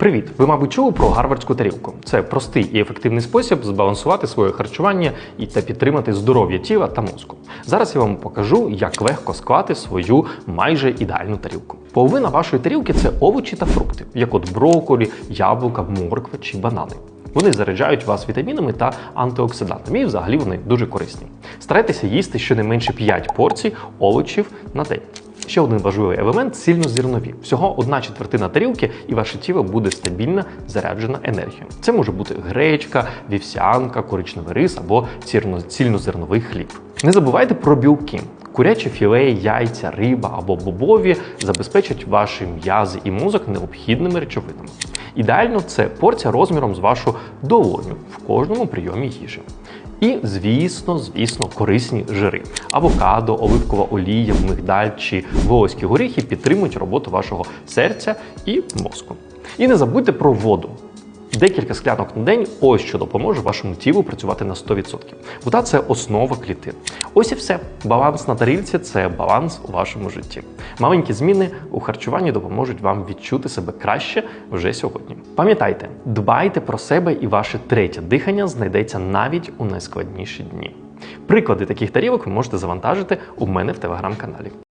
Привіт! Ви, мабуть, чули про гарвардську тарілку. Це простий і ефективний спосіб збалансувати своє харчування і та підтримати здоров'я тіла та мозку. Зараз я вам покажу, як легко склати свою майже ідеальну тарілку. Половина вашої тарілки це овочі та фрукти, як от брокколі, яблука, морква чи банани. Вони заряджають вас вітамінами та антиоксидантами, і взагалі вони дуже корисні. Старайтеся їсти щонайменше 5 порцій овочів на день. Ще один важливий елемент цільнозернові. Всього одна четвертина тарілки, і ваше тіло буде стабільно заряджено енергією. Це може бути гречка, вівсянка, коричневий рис або цільно- цільнозерновий хліб. Не забувайте про білки. Куряче філе, яйця, риба або бобові забезпечать ваші м'язи і мозок необхідними речовинами. Ідеально це порція розміром з вашу долоню в кожному прийомі їжі. І, звісно, звісно, корисні жири. Авокадо, оливкова олія, мигдаль чи волоські горіхи підтримують роботу вашого серця і мозку. І не забудьте про воду. Декілька склянок на день ось що допоможе вашому тілу працювати на 100%. Вода це основа клітин. Ось і все. Баланс на тарілці це баланс у вашому житті. Маленькі зміни у харчуванні допоможуть вам відчути себе краще вже сьогодні. Пам'ятайте, дбайте про себе і ваше третє дихання знайдеться навіть у найскладніші дні. Приклади таких тарілок ви можете завантажити у мене в телеграм-каналі.